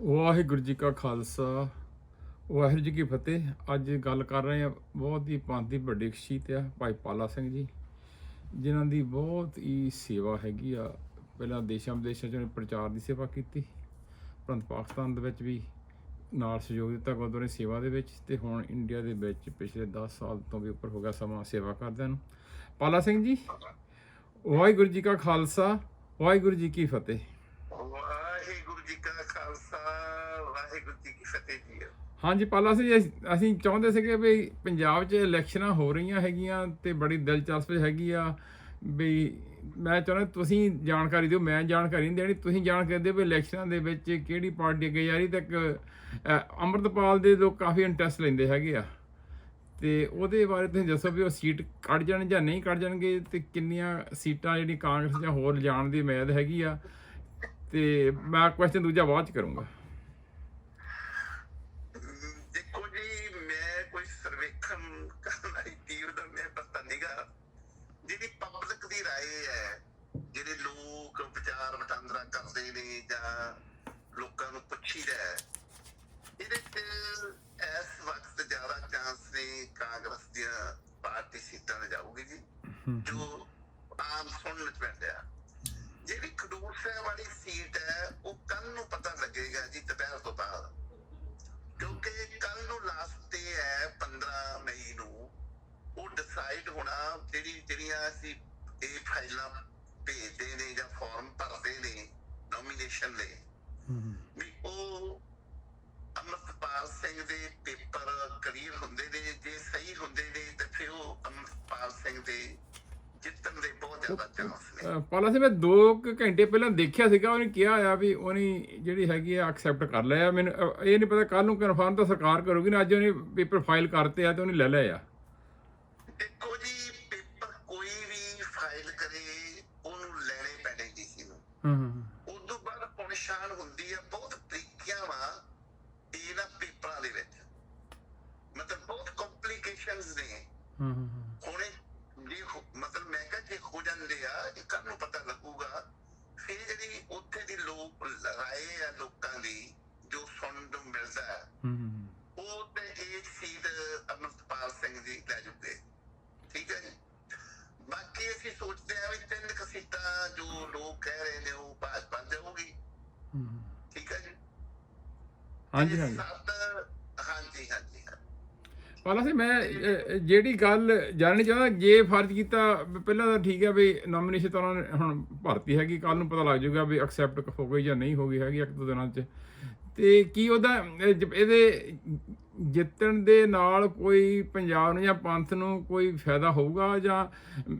ਵਾਹਿਗੁਰੂ ਜੀ ਕਾ ਖਾਲਸਾ। ਵਾਹਿਗੁਰੂ ਜੀ ਕੀ ਫਤਿਹ। ਅੱਜ ਗੱਲ ਕਰ ਰਹੇ ਆ ਬਹੁਤ ਹੀ ਪੰਥ ਦੀ ਵੱਡੀ ਸ਼ਖਸੀਅਤ ਆ ਭਾਈ ਪਾਲਾ ਸਿੰਘ ਜੀ, ਜਿਨ੍ਹਾਂ ਦੀ ਬਹੁਤ ਹੀ ਸੇਵਾ ਹੈਗੀ ਆ। ਪਹਿਲਾਂ ਦੇਸ਼ਾਂ ਵਿਦੇਸ਼ਾਂ 'ਚ ਉਹਨੇ ਪ੍ਰਚਾਰ ਦੀ ਸੇਵਾ ਕੀਤੀ, ਪਰੰਤ ਪਾਕਿਸਤਾਨ ਦੇ ਵਿੱਚ ਵੀ ਨਾਲ ਸਹਿਯੋਗ ਦਿੱਤਾ ਗੁਰਦੁਆਰੇ ਸੇਵਾ ਦੇ ਵਿੱਚ ਤੇ ਹੁਣ ਇੰਡੀਆ ਦੇ ਵਿੱਚ ਪਿਛਲੇ 10 ਸਾਲ ਤੋਂ ਵੀ ਉੱਪਰ ਹੋ ਗਿਆ ਸਮਾਂ ਸੇਵਾ ਕਰਦਿਆਂ ਨੂੰ। ਪਾਲਾ ਸਿੰਘ ਜੀ, ਵਾਹਿਗੁਰੂ ਜੀ ਕਾ ਖਾਲਸਾ, ਵਾਹਿਗੁਰੂ ਜੀ ਕੀ ਫਤਿਹ ਵਾਹਿਗੁਰੂ ਜੀ ਕਾ ਖਾਲਸਾ ਵਾਹਿਗੁਰੂ ਜੀ ਕੀ ਫਤਿਹ ਜੀ ਹਾਂਜੀ ਪਾਲਾ ਸਿੰਘ ਅਸੀਂ- ਚਾਹੁੰਦੇ ਸੀਗੇ ਵੀ ਪੰਜਾਬ 'ਚ ਇਲੈਕਸ਼ਨਾਂ ਹੋ ਰਹੀਆਂ ਹੈਗੀਆਂ ਤੇ ਬੜੀ ਦਿਲਚਸਪ ਹੈਗੀ ਆ ਵੀ ਮੈਂ ਚਾਹੁੰਦਾ ਤੁਸੀਂ ਜਾਣਕਾਰੀ ਦਿਓ, ਮੈਂ ਜਾਣਕਾਰੀ ਨਹੀਂ ਦੇਣੀ। ਤੁਸੀਂ ਜਾਣਕਾਰੀ ਦਿਓ ਵੀ ਇਲੈਕਸ਼ਨਾਂ ਦੇ ਵਿੱਚ ਕਿਹੜੀ ਪਾਰਟੀ ਅੱਗੇ ਜਾ ਰਹੀ ਤੇ ਇੱਕ ਅੰਮ੍ਰਿਤਪਾਲ ਦੇ ਲੋਕ ਕਾਫੀ ਇੰਟਰਸਟ ਲੈਂਦੇ ਹੈਗੇ ਆ। ਤੇ ਉਹਦੇ ਬਾਰੇ ਤੁਸੀਂ ਦੱਸੋ ਵੀ ਉਹ ਸੀਟ ਕੱਢ ਜਾਣ ਜਾਂ ਨਹੀਂ ਕੱਢ ਜਾਣਗੇ ਤੇ ਕਿੰਨੀਆਂ ਸੀਟਾਂ ਜਿਹੜੀ ਕਾਂਗਰਸ ਜਾਂ ਹੋਰ ਜਾਣ ਦੀ ਉਮੀਦ ਹੈਗੀ ਆ। ਤੇ ਮੈਂ ਕੁਐਸਚਨ ਦੂਜਾ ਬਾਅਦ ਚ ਕਰੂੰਗਾ। ਜੀ ਆਮ ਸੁਣਨ ਪੈਂਦਾ ਜਿਹੜੀ ਖਡੂਰ ਸਾਹਿਬ ਵਾਲੀ ਸੀਟ ਹੈ ਉਹ ਕੱਲ ਨੂੰ ਪਤਾ ਲੱਗੇਗਾ ਜੀ ਦੁਪਹਿਰ ਤੋਂ ਬਾਅਦ। ਕਿਉਂਕਿ ਕੱਲ ਨੂੰ ਲਾਸਟ ਡੇ ਹੈ 15 ਮਈ ਨੂੰ। ਉਹ ਡਿਸਾਈਡ ਹੋਣਾ ਜਿਹੜੀ ਜਿਹੜੀਆਂ ਅਸੀਂ ਇਹ ਫਾਈਲਾਂ ਭੇਜਦੇ ਨੇ ਜਾਂ ਫਾਰਮ ਭਰਦੇ ਨੇ ਨੋਮੀਨੇਸ਼ਨ ਲਈ। ਵੀ ਉਹ ਅਮਰਪਾਲ ਸਿੰਘ ਦੇ ਪਾਲਾ ਸਿੰਘ ਮੈਂ 2 ਘੰਟੇ ਪਹਿਲਾਂ ਦੇਖਿਆ ਸੀਗਾ, ਉਹਨੇ ਕਿਹਾ ਆ ਵੀ ਉਹਨੇ ਜਿਹੜੀ ਹੈਗੀ ਆ ਐਕਸੈਪਟ ਕਰ ਲਿਆ ਮੈਨੂੰ ਇਹ ਨਹੀਂ ਪਤਾ ਕੱਲ ਨੂੰ ਕਨਫਰਮ ਤਾਂ ਸਰਕਾਰ ਕਰੂਗੀ ਨਾ, ਅੱਜ ਉਹਨੇ ਪੇਪਰ ਫਾਈਲ ਕਰਤੇ ਆ ਤੇ ਉਹਨੇ ਲੈ ਲਿਆ ਆ ਦੇਖੋ ਜੀ ਪੇਪਰ ਕੋਈ ਵੀ ਫਾਈਲ ਕਰੇ ਉਹਨੂੰ ਲੈਣੇ ਪੈਣੇ ਕਿਸੇ ਨੂੰ ਹੂੰ ਹੂੰ ਉਸ ਤੋਂ ਬਾਅਦ ਪਛਾਣ ਹੁੰਦੀ ਹੈ ਬਹੁਤ ਤਰੀਕਿਆਂ ਵਾ ਇਹਨਾਂ ਪੇਪਰਾਂ ਦੇ ਵਿੱਚ ਮਤਲਬ ਬਹੁਤ ਕੰਪਲਿਕੇਸ਼ਨਸ ਨੇ ਹੂੰ ਹੂੰ ਹੁਣੇ ਜੇ ਹੋ- ਮਤਲਬ ਮੈਂ ਕਿਹਾ ਜੇ ਹੋ ਜਾਂਦੇ ਆ ਇਹ ਕੱਲ ਨੂੰ ਪਤਾ ਲੱਗੂਗਾ ਫਿਰ ਜਿਹੜੀ ਉੱਥੇ ਦੀ ਲੋਕ ਰਾਏ ਆ ਲੋਕਾਂ ਦੀ ਜੋ ਸੁਣਨ ਨੂੰ ਮਿਲਦਾ ਹੈ ਹੂੰ ਉਹ ਤੇ ਇਹ ਸੀਟ ਅਮਰਪਾਲ ਸਿੰਘ ਜੀ ਲੈ ਜੁਗੇ ਠੀਕ ਹੈ ਜੀ ਬਾਕੀ ਅਸੀਂ ਸੋਚਦੇ ਆ ਵੀ ਤਿੰਨ ਕੁ ਸੀਟਾਂ ਜੋ ਲੋਕ ਕਹਿ ਰਹੇ ਨੇ ਉਹ ਭਾਜਪਾ ਜਾਊਗੀ ਹੂੰ। ਠੀਕ ਹੈ ਜੀ? ਹਾਂਜੀ ਤੇ ਹਾਂਜੀ। ਹਾਂਜੀ। ਪਾਲਾ ਸਿੰਘ ਮੈਂ ਜਿਹੜੀ ਗੱਲ ਜਾਣਨੀ ਚਾਹੁੰਦਾ ਜੇ ਫਰਜ਼ ਕੀਤਾ ਪਹਿਲਾਂ ਤਾਂ ਠੀਕ ਹੈ ਵੀ ਨੋਮੀਨੇਸ਼ਨ ਤਾਂ ਉਹਨਾਂ ਨੇ ਹੁਣ ਭਰਤੀ ਹੈਗੀ ਕੱਲ ਨੂੰ ਪਤਾ ਲੱਗ ਜਾਊਗਾ ਵੀ ਐਕਸੈਪਟ ਹੋ ਗਈ ਜਾਂ ਨਹੀਂ ਹੋ ਗਈ ਹੈਗੀ ਇੱਕ ਦੋ ਦਿਨਾਂ 'ਚ। ਤੇ ਕੀ ਉਹਦਾ ਇਹਦੇ ਜਿੱਤਣ ਦੇ ਨਾਲ ਕੋਈ ਪੰਜਾਬ ਨੂੰ ਜਾਂ ਪੰਥ ਨੂੰ ਕੋਈ ਫਾਇਦਾ ਹੋਊਗਾ ਜਾਂ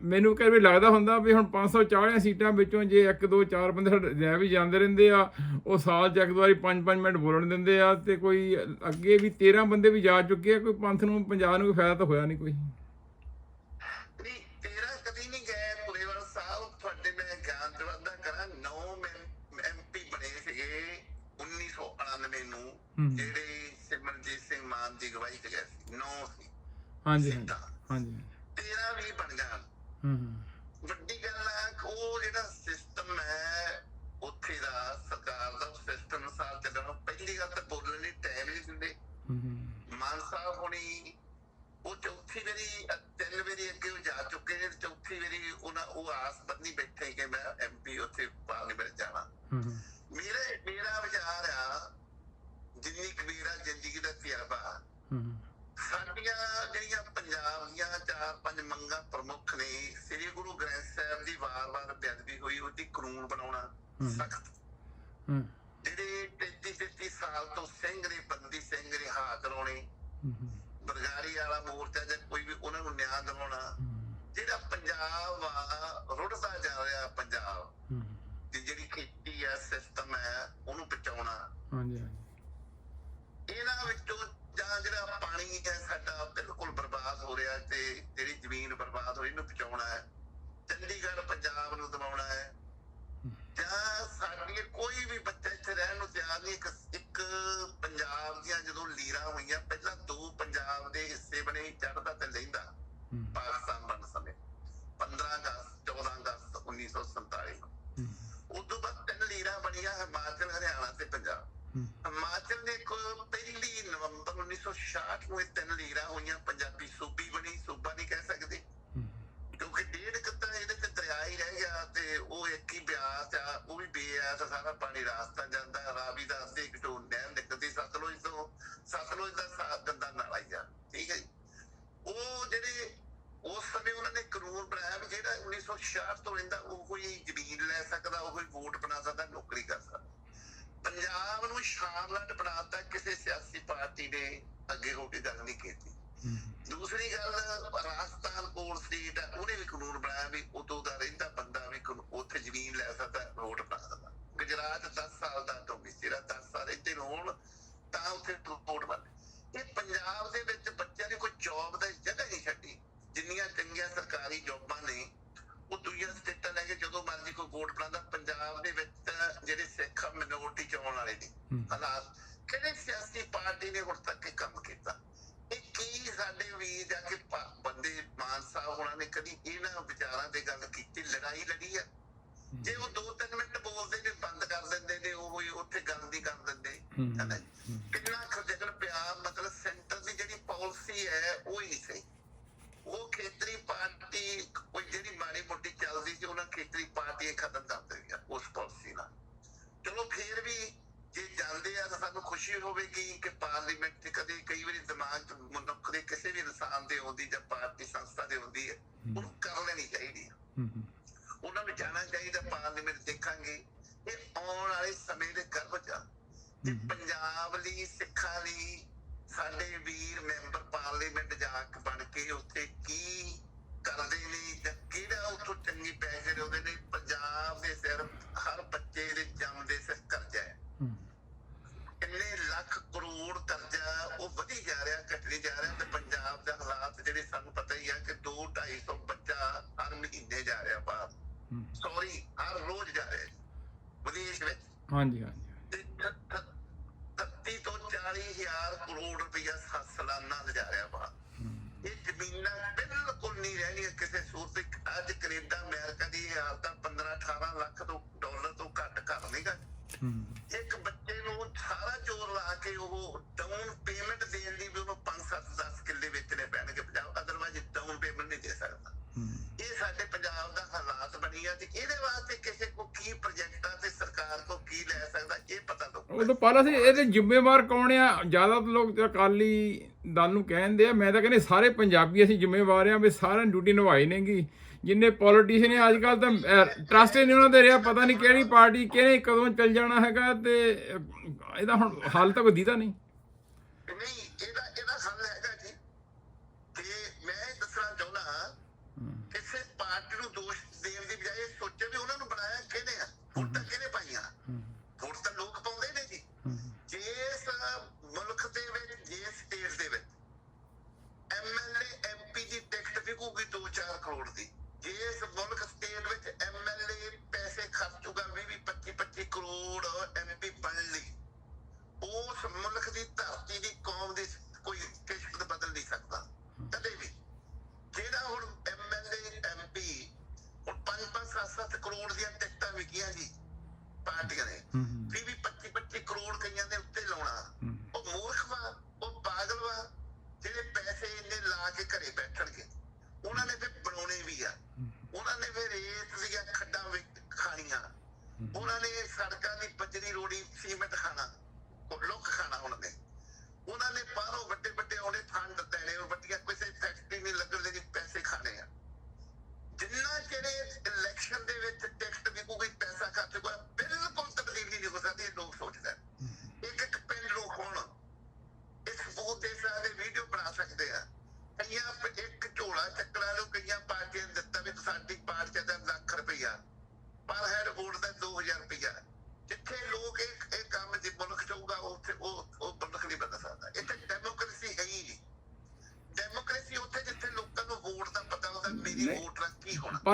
ਮੈਨੂੰ ਕਈ ਵਾਰੀ ਲੱਗਦਾ ਹੁੰਦਾ ਵੀ ਹੁਣ 540 ਸੀਟਾਂ ਵਿੱਚੋਂ ਜੇ ਇੱਕ, ਦੋ, ਚਾਰ ਬੰਦੇ ਸਾਡੇ ਲੈ ਵੀ ਜਾਂਦੇ ਰਹਿੰਦੇ ਆ, ਉਹ ਸਾਲ 'ਚ ਇੱਕ, ਦੋ ਵਾਰੀ 5-5 ਮਿੰਟ ਬੋਲਣ ਦਿੰਦੇ ਆ ਤੇ ਕੋਈ ਅੱਗੇ ਵੀ 13 ਬੰਦੇ ਵੀ ਜਾ ਚੁੱਕੇ ਆ, ਕੋਈ ਪੰਥ ਨੂੰ, ਪੰਜਾਬ ਨੂੰ ਕੋਈ ਫਾਇਦਾ ਤਾਂ ਹੋਇਆ ਨਹੀਂ ਕੋਈ। ਜਿਹੜੇ ਸਿਮਰਨਜੀਤ ਸਿੰਘ ਮਾਨ ਦੀ ਸੀ 9 ਸੀ। ਹਾਂਜੀ ਹਾਂਜੀ 13 ਵੀ ਬਣ ਜਾਣ ਹੂੰ ਹੂੰ। ਵੱਡੀ ਗੱਲ ਕਿ ਉਹ ਜਿਹੜਾ ਸਿਸਟਮ ਹੈ ਉੱਥੇ ਦਾ ਸਰਕਾਰ ਦਾ ਸਿਸਟਮ ਅਨੁਸਾਰ ਚੱਲਣਾ ਪਹਿਲੀ ਗੱਲ ਤਾਂ ਬੋਲਣ ਲਈ ਟਾਈਮ ਨਹੀਂ ਦਿੰਦੇ। ਹੂੰ, ਹੂੰ। ਮਾਨ ਸਾਹਿਬ ਹੁਣੀ ਉਹ ਚੌਥੀ ਵਾਰੀ ਅ, ਤਿੰਨ ਵਾਰੀ ਅੱਗੇ ਉਹ ਜਾ ਚੁੱਕੇ ਨੇ ਤੇ ਚੌਥੀ ਵਾਰੀ ਉਹਨਾਂ ਉਹ ਆਸ ਬੰਨੀ ਬੈਠੇ ਕਿ ਮੈਂ ਐਮਪੀ ਉੱਥੇ ਪਾਰਲੀਮੈਂਟ ਜਾਣਾ। ਹੂੰ, ਹੂੰ ਮੇਰੇ ਮੇਰਾ ਵਿਚਾਰ ਆ ਜਿੰਨੀ ਕੁ ਮੇਰਾ ਜ਼ਿੰਦਗੀ ਦਾ ਤਜਰਬਾ। ਸਾਡੀਆਂ ਜਿਹੜੀਆਂ ਪੰਜਾਬ ਦੀਆਂ ਚਾਰ ਪੰਜ ਮੰਗਾਂ ਪ੍ਰਮੁੱਖ ਨੇ ਸ੍ਰੀ ਗੁਰੂ ਗ੍ਰੰਥ ਸਾਹਿਬ ਦੀ ਵਾਰ-ਵਾਰ ਬੇਅਦਬੀ ਹੋਈ ਉਹਦੀ ਕਾਨੂੰਨ ਬਣਾਉਣਾ ਹਮ। ਸਖਤ। ਹੂੰ। ਜਿਹੜੇ 33 33 ਸਾਲ ਤੋਂ ਸਿੰਘ ਨੇ ਬੰਦੀ ਸਿੰਘ ਰਿਹਾ ਕਰਾਉਣੇ ਬਰਗਾਰੀ ਵਾਲਾ ਮੋਰਚਾ ਜਾਂ ਕੋਈ ਵੀ ਉਹਨਾਂ ਨੂੰ ਨਿਆਂ ਦਿਵਾਉਣਾ ਜਿਹੜਾ ਪੰਜਾਬ ਆ ਰੁੜਦਾ ਜਾ ਰਿਹਾ ਪੰਜਾਬ। ਦੀ ਜਿਹੜੀ ਖੇਤੀ ਆ ਸਿਸਟਮ ਹੈ ਉਹਨੂੰ ਬਚਾਉਣਾ। ਜਿਹੜਾ 1966 ਤੋਂ ਰਹਿੰਦਾ ਉਹ ਹੀ ਜ਼ਮੀਨ ਲੈ ਸਕਦਾ ਉਹ ਹੀ ਵੋਟ ਬਣਾ ਸਕਦਾ ਨੌਕਰੀ ਕਰ ਸਕਦਾ। ਪੰਜਾਬ ਨੂੰ ਸ਼ਾਮਲਾਟ ਬਣਾਤਾ ਕਿਸੇ ਸਿਆਸੀ ਪਾਰਟੀ ਨੇ ਅੱਗੇ ਹੋ ਕੇ ਗੱਲ ਨਹੀਂ ਕੀਤੀ। ਦੂਸਰੀ ਗੱਲ ਰਾਜਸਥਾਨ ਕੋਲ ਸਟੇਟ ਉਹਨੇ ਵੀ ਕਾਨੂੰਨ ਬਣਾਇਆ ਵੀ ਉਦੋਂ ਦਾ ਰਹਿੰਦਾ ਬੰਦਾ ਵੀ ਉੱਥੇ ਜ਼ਮੀਨ ਲੈ ਸਕਦਾ ਵੋਟ ਬਣਾ ਸਕਦਾ। ਗੁਜਰਾਤ 10 ਸਾਲ ਦਾ ਤੋਂ ਵੀ ਸਿਰਾ 10 ਸਾਲ ਇੱਥੇ ਹੋਣ ਤਾਂ ਉੱਥੇ ਵੋਟ ਬਣ। ਇਹ ਪੰਜਾਬ ਦੇ ਵਿੱਚ ਬੱਚਿਆਂ ਨੇ ਕੋਈ ਜੌਬ ਦਾ ਜਗ੍ਹਾ ਨਹੀਂ ਛੱਡੀ। ਜਿੰਨੀਆਂ ਚੰਗੀਆਂ ਸਰਕਾਰੀ ਜੌਬਾਂ ਨੇ ਉਹ ਦੂਜੀਆਂ ਸਟੇਟਾਂ ਲੈ ਕੇ ਜਦੋਂ ਮਰਜ਼ੀ ਕੋਈ ਵੋਟ ਬਣਾਉਂਦਾ ਪੰਜਾਬ ਦੇ ਵਿੱਚ ਜਿਹੜੇ ਸਿੱਖ ਮਿਨੋਰਟੀ ਚ ਆਉਣ ਵਾਲੇ ਨੇ ਹਾਲਾਤ ਕਿਹੜੇ ਸਿਆਸੀ ਪਾਰਟੀ ਨੇ ਹੁਣ ਤੱਕ ਇਹ ਕੰਮ ਕੀਤਾ? ਇਹ ਕੀ ਸਾਡੇ ਵੀਰ ਜਾ ਕੇ ਬੰਦੇ ਮਾਨ ਸਾਹਿਬ ਉਹਨਾਂ ਨੇ ਕਦੀ ਇਹਨਾਂ ਵਿਚਾਰਾਂ ਤੇ ਗੱਲ ਕੀਤੀ ਲੜਾਈ ਲੜੀ ਆ? ਜੇ ਉਹ 2-3 ਮਿੰਟ ਬੋਲਦੇ ਨੇ ਬੰਦ ਕਰ ਦਿੰਦੇ ਨੇ ਉਹ ਹੀ ਉੱਥੇ ਗੱਲ ਨਹੀਂ ਕਰ ਦਿੰਦੇ? ਕਿੰਨਾ ਖਰਜਲ ਪਿਆ ਮਤਲਬ ਸੈਂਟਰ ਦੀ ਜਿਹੜੀ ਪਾਲਿਸੀ ਹੈ ਉਹ ਹੀ ਸਹੀ। ਉਹ ਖੇਤਰੀ ਪਾਰਟੀ ਕੋਈ ਜਿਹੜੀ ਮਾੜੀ ਮੋਟੀ ਚੱਲਦੀ ਸੀ ਉਹਨਾਂ ਖੇਤਰੀ ਪਾਰਟੀਆਂ ਖਤਮ ਕਰ ਦਿੱਤੀਆਂ ਉਸ ਪਾਲਿਸੀ ਨਾਲ। ਚਲੋ ਫੇਰ ਵੀ ਜੇ ਜਾਂਦੇ ਆ ਤਾਂ ਸਾਨੂੰ ਖੁਸ਼ੀ ਹੋਵੇਗੀ ਕਿ ਪਾਰਲੀਮੈਂਟ 'ਚ ਕਦੇ ਕਈ ਵਾਰੀ ਦਿਮਾਗ 'ਚ ਮਨੁੱਖ ਦੇ ਕਿਸੇ ਵੀ ਇਨਸਾਨ ਦੇ ਆਉਂਦੀ ਜਾਂ ਪਾਰਟੀ ਸੰਸਥਾ ਦੇ ਹੁੰਦੀ ਹੈ ਉਹਨੂੰ ਕਰ ਲੈਣੀ ਚਾਹੀਦੀ। ਹੈ ਉਹਨਾਂ ਨੂੰ ਜਾਣਾ ਚਾਹੀਦਾ ਪਾਰਲੀਮੈਂਟ ਦੇਖਾਂਗੇ। ਇਹ ਆਉਣ ਵਾਲੇ ਸਮੇਂ ਦੇ ਗਰਭ ਚ। ਤੇ ਪੰਜਾਬ ਲਈ ਸਿੱਖਾਂ ਲਈ ਸਾਡੇ ਵੀਰ ਮੈਂਬਰ ਪਾਰਲੀਮੈਂਟ ਜਾ ਕੇ ਬਣ ਕੇ ਉੱਥੇ ਕੀ ਕਰਦੇ ਨੇ ਜਾਂ ਕਿਹੜਾ ਉੱਥੋਂ ਚੰਗੀ ਪੈਸੇ ਲਾਉਂਦੇ ਨੇ ਪੰਜਾਬ ਦੇ ਸਿਰ ਹਰ ਬੱਚੇ ਦੇ ਜੰਮਦੇ ਸਿਰ ਕਰਜ਼ਾ ਹੈ। ਕਿੰਨੇ ਲੱਖ ਕਰੋੜ ਕਰਜ਼ਾ ਉਹ ਵਧੀ ਜਾ ਰਿਹਾ ਘਟਦੀ ਜਾ ਰਿਹਾ ਤੇ ਪੰਜਾਬ ਦੇ ਹਾਲਾਤ ਜਿਹੜੇ ਸਾਨੂੰ ਪਤਾ ਹੀ ਆ ਕਿ 2 250 ਬੱਚਾ ਹਰ ਮਹੀਨੇ ਜਾ ਰਿਹਾ ਬਾਹਰ। ਸੌਰੀ ਹਰ ਰੋਜ਼ ਜਾ ਰਿਹਾ। ਵਿਦੇਸ਼ ਵਿੱਚ। ਹਾਂਜੀ ਹਾਂਜੀ। ਰੁਪਇਆ ਸਾਲਾਨਾ ਰਿਹਾ ਬਾਹਰ ਇਹ ਜ਼ਮੀਨਾਂ ਬਿਲਕੁਲ ਨਹੀਂ ਰਹਿਣੀਆਂ ਕਿਸੇ ਸੂਰਤ ਅੱਜ ਕੈਨੇਡਾ ਅਮਰੀਕਾ ਦੀ ਹਾਲਤ ਤਾਂ 15 18 ਲੱਖ ਤੋਂ ਡਾਲਰ ਤੋਂ ਘੱਟ ਕਰ। ਨਹੀਂਗਾ ਇੱਕ ਬੱਚੇ ਨੂੰ ਸਾਰਾ ਜ਼ੋਰ ਲਾ ਕੇ ਉਹ ਡਾਊਨ ਪੇਮੈਂਟ ਦੇਣ ਲਈ ਵੀ ਉਹਨੂੰ 5 7 10 ਕਿੱਲੇ ਵੇਚਣੇ ਪੈਣਗੇ। ਪੰਜਾਬ ਅਦਰਵਾਇਜ਼ ਡਾਊਨ ਪੇਮੈਂਟ ਨਹੀਂ ਦੇ ਸਕਦਾ। ਇਹ ਸਾਡੇ ਪੰਜਾਬ ਦਾ ਹਾਲਾਤ ਬਣੀ ਆ ਤੇ ਇਹਦੇ ਵਾਸਤੇ ਕਿਸੇ ਕੋ ਕੀ ਪ੍ਰੋਜੈਕਟ ਸਰਕਾਰ ਕੋ ਕੀ ਲੈ ਸਕਦਾ? ਇਹ ਪਤਾ ਲੱਗੂ ਉਹ ਤਾਂ ਪਾਲਾ ਸੀ ਇਹਦੇ ਜ਼ਿੰਮੇਵਾਰ ਕੌਣ ਆ? ਲੋਕ ਤਾਂ ਅਕਾਲੀ ਦਲ ਨੂੰ ਕਹਿੰਦੇ ਆ। ਮੈਂ ਤਾਂ ਕਹਿੰਦੇ ਸਾਰੇ ਪੰਜਾਬੀ ਅਸੀਂ ਜ਼ਿੰਮੇਵਾਰ ਆ ਵੀ ਸਾਰਿਆਂ ਨੇ ਡਿਊਟੀ ਨਿਭਾਈ ਨੇਗੀ। ਜਿੰਨੇ ਪੋਲੀਟੀਸ਼ੀਅਨ ਨੇ ਅੱਜ ਕੱਲ ਤਾਂ ਟਰਸਟ ਨਹੀਂ ਉਹਨਾਂ ਦੇ ਰਿਹਾ। ਪਤਾ ਨਹੀਂ ਕਿਹੜੀ ਪਾਰਟੀ ਕਿਹਨੇ ਕਦੋਂ ਚੱਲ ਜਾਣਾ ਹੈਗਾ ਤੇ ਇਹਦਾ ਹੁਣ ਹਾਲ ਤਾਂ ਕੋਈ ਦੀਦਾ ਨਹੀਂ। ਨਹੀਂ ਇਹਦਾ ਇਹਦਾ ਹੱਲ ਹੈਗਾ ਜੀ। ਤੇ ਮੈਂ ਦੱਸਣਾ ਚਾਹੁੰਦਾ ਕਿਸੇ ਪਾਰਟੀ ਨੂੰ ਦੋਸ਼ ਦੇਣ ਦੀ ਬਜਾਏ ਸੋਚੇ ਵੀ ਉਹਨਾਂ ਨੂੰ ਬਣਾਇਆ ਕਿਹਨੇ?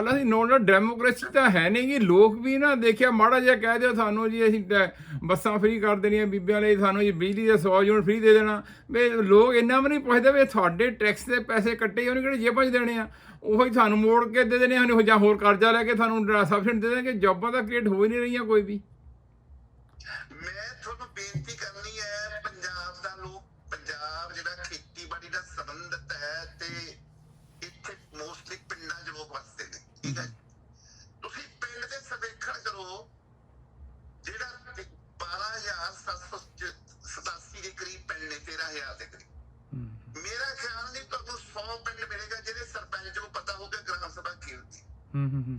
ਨਾਲ ਕੀ ਹੋਣਾ ਡੈਮੋਕ੍ਰੇਸੀ ਤਾਂ ਹੈ ਨਹੀਂ ਗੀ, ਲੋਕ ਵੀ ਨਾ ਦੇਖਿਆ, ਮਾੜਾ ਜਿਹਾ ਕਹਿ ਦਿਓ ਸਾਨੂੰ ਜੀ ਅਸੀਂ ਬੱਸਾਂ ਫ੍ਰੀ ਕਰ ਦੇਣੀਆਂ ਬੀਬੀਆਂ ਲਈ, ਸਾਨੂੰ ਜੀ ਬਿਜਲੀ ਦੇ 100 ਯੂਨਿਟ ਫ੍ਰੀ ਦੇ ਦੇਣਾ। ਵੀ ਲੋਕ ਇੰਨਾ ਵੀ ਨਹੀਂ ਪੁੱਛਦੇ ਵੀ ਤੁਹਾਡੇ ਟੈਕਸ ਦੇ ਪੈਸੇ ਕੱਟੇ ਉਹਨੇ ਕਿਹੜੇ ਜੇਬਾਂ 'ਚ ਦੇਣੇ ਆ। ਉਹੀ ਤੁਹਾਨੂੰ ਮੋੜ ਕੇ ਦੇ ਦੇਣੇ ਹਨ ਜਾਂ ਹੋਰ ਕਰਜ਼ਾ ਲੈ ਕੇ ਤੁਹਾਨੂੰ ਸਬਸਿਡੀ ਦੇ ਦੇਣਗੇ। ਜੌਬਾਂ ਤਾਂ ਕ੍ਰੀਏਟ ਹੋ ਹੀ ਨਹੀਂ ਰਹੀਆਂ ਕੋਈ ਵੀ। ਮੈਂ ਤੁਹਾਨੂੰ ਬੇਨਤੀ ਕਰਨੀ ਹੂੰ ਹੂੰ ਹੂੰ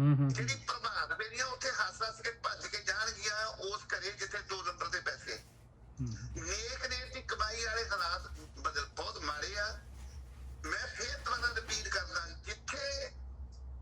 ਹੂੰ ਹੂੰ। ਜਿਹੜੀ ਪ੍ਰਭਾਤ ਮੇਰੀਆਂ ਉੱਥੇ ਹੱਸ ਹੱਸ ਕੇ ਭੱਜ ਕੇ ਜਾਣਗੀਆਂ ਉਸ ਘਰੇ ਜਿੱਥੇ ਦੋ ਨੰਬਰ ਦੇ ਪੈਸੇ ਨੇਕ ਨੇ ਦੀ ਕਮਾਈ ਵਾਲੇ ਹਾਲਾਤ ਬਦਲ ਬਹੁਤ ਮਾੜੇ ਆ। ਮੈਂ ਫੇਰ ਦੁਬਾਰਾ ਰਿਪੀਟ ਕਰਦਾ ਜਿੱਥੇ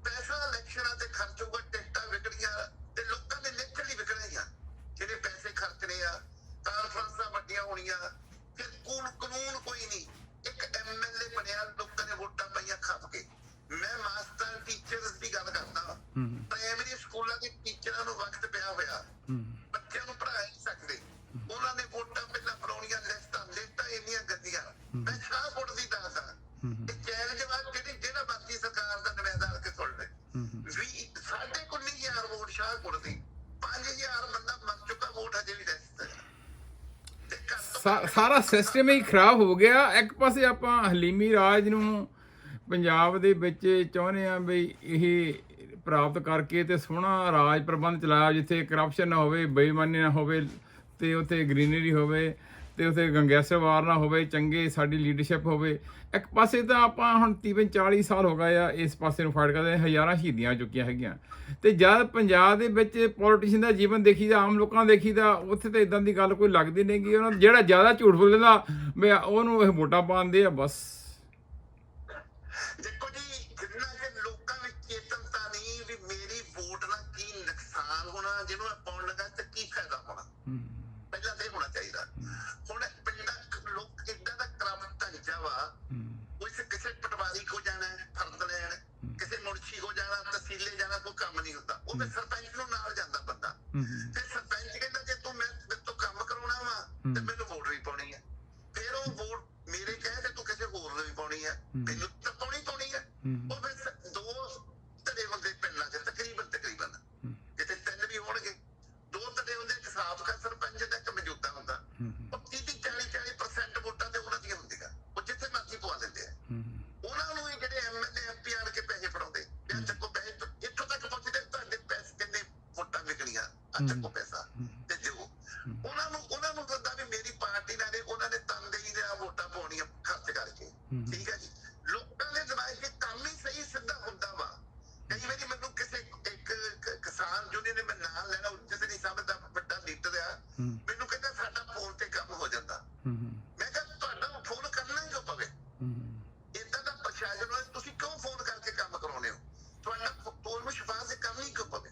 ਪੈਸਾ ਇਲੈਕਸ਼ਨਾਂ ਤੇ ਖਰਚ ਹੋਊਗਾ ਟਿਕਟਾਂ ਵਿਕਣੀਆਂ ਤੇ ਲੋਕਾਂ ਦੇ ਲਿਖਣ ਵਿਕਣੀਆਂ। ਜਿਹੜੇ ਪੈਸੇ ਖਰਚਣੇ ਆ ਕਾਨਫਰੰਸਾਂ ਵੱਡੀਆਂ ਹੋਣੀਆਂ ਫਿਰ ਕੋਣ ਕਾਨੂੰਨ ਕੋਈ ਨਹੀਂ। ਇੱਕ ਐਮਐਲਏ ਬਣਿਆ ਲੋਕਾਂ ਨੇ ਵੋਟਾਂ ਪਾਈਆਂ ਖੱਪ ਕੇ। ਮੈਂ ਮਾਸਟਰ ਟੀਚਰਸ ਦੀ ਗੱਲ ਕਰਦਾ ਪ੍ਰਾਇਮਰੀ ਸਕੂਲਾਂ ਦੇ ਟੀਚਰਾਂ ਨੂੰ ਵਕਤ ਪਿਆ ਹੋਇਆ। ਬੱਚਿਆਂ ਨੂੰ ਪੜ੍ਹਾ ਨਹੀਂ ਸਕਦੇ। ਉਹਨਾਂ ਨੇ ਵੋਟਾਂ ਪਹਿਲਾਂ ਬਣਾਉਣੀਆਂ ਲਿਸਟਾਂ ਲਿਸਟਾਂ ਇੰਨੀਆਂ ਗੰਦੀਆਂ। ਮੈਂ ਸ਼ਾਹਕੋਟ ਦੀ ਦੱਸਦਾ ਇਹ ਚੈਲੰਜ ਬਾਅਦ ਜਿਹੜੀ ਜਿਹੜਾ ਮਰਜ਼ੀ ਸਰਕਾਰ ਦਾ ਨੁਮਾਇੰਦਾ ਕੇ ਸੁਣ ਲੈ ਵੀ ਸਾਡੇ ਕੋਲ ਨਹੀਂ ਹਜ਼ਾਰ ਵੋਟ ਸ਼ਾਹਕੋਟ ਦੀ। 5000 ਬੰਦਾ ਮਰ ਚੁੱਕਾ ਵੋਟ ਹਜੇ ਵੀ ਰਹਿ ਸਾਰਾ ਸਿਸਟਮ ਹੀ ਖਰਾਬ ਹੋ ਗਿਆ। ਇੱਕ ਪਾਸੇ ਆਪਾਂ ਹਲੀਮੀ ਰਾਜ ਨੂੰ ਪੰਜਾਬ ਦੇ ਵਿੱਚ ਚਾਹੁੰਦੇ ਆ ਵੀ ਇਹ ਪ੍ਰਾਪਤ ਕਰਕੇ ਤੇ ਸੋਹਣਾ ਰਾਜ ਪ੍ਰਬੰਧ ਚਲਾਇਆ ਜਿੱਥੇ ਕਰਪਸ਼ਨ ਨਾ ਹੋਵੇ, ਬੇਈਮਾਨੀ ਨਾ ਹੋਵੇ ਤੇ ਉੱਥੇ ਗ੍ਰੀਨਰੀ ਹੋਵੇ ਤੇ ਉੱਥੇ ਗੰਗੈਸਰਵਾਰ ਨਾ ਹੋਵੇ, ਚੰਗੇ ਸਾਡੀ ਲੀਡਰਸ਼ਿਪ ਹੋਵੇ। ਇੱਕ ਪਾਸੇ ਤਾਂ ਆਪਾਂ ਹੁਣ ਤੀਵਨ 40 ਸਾਲ ਹੋ ਗਏ ਆ, ਇਸ ਪਾਸੇ ਨੂੰ ਫਾਈਟ ਕਰਦੇ ਹਜ਼ਾਰਾਂ ਸ਼ਹੀਦੀਆਂ ਆ ਚੁੱਕੀਆਂ ਹੈਗੀਆਂ। ਤੇ ਜਦ ਪੰਜਾਬ ਦੇ ਵਿੱਚ ਪੋਲੀਟੀਸ਼ੀਅਨ ਦਾ ਜੀਵਨ ਦੇਖੀਦਾ, ਆਮ ਲੋਕਾਂ ਦਾ ਦੇਖੀਦਾ, ਉੱਥੇ ਤਾਂ ਇਦਾਂ ਦੀ ਗੱਲ ਕੋਈ ਲੱਗਦੀ ਨਹੀਂ ਕਿ ਉਹਨਾਂ ਜਿਹੜਾ ਜ਼ਿਆਦਾ ਝੂਠ ਬੋਲਦਾ, ਮੈਂ ਉਹਨੂੰ ਇਹ ਵੋਟਾਂ ਪਾਉਂਦੇ ਆ, ਬਸ। ਨਹੀਂ ਹੁੰਦਾ ਉਹ ਫਿਰ ਸਰਪੰਚ ਨੂੰ ਨਾਲ ਜਾਂਦਾ ਬੰਦਾ। ਹੂੰ ਪ੍ਰਸ਼ਾਸਨ ਹੋਏ ਤੁਸੀਂ ਕਿਉਂ ਫੋਨ ਕਰਕੇ ਕੰਮ ਕਰਾਉਨੇ ਹੋ? ਤੁਹਾਡਾ ਫੋਨ ਨੂੰ ਦੇ ਕੰਮ ਨਹੀਂ ਕਿਉਂ ਪਵੇ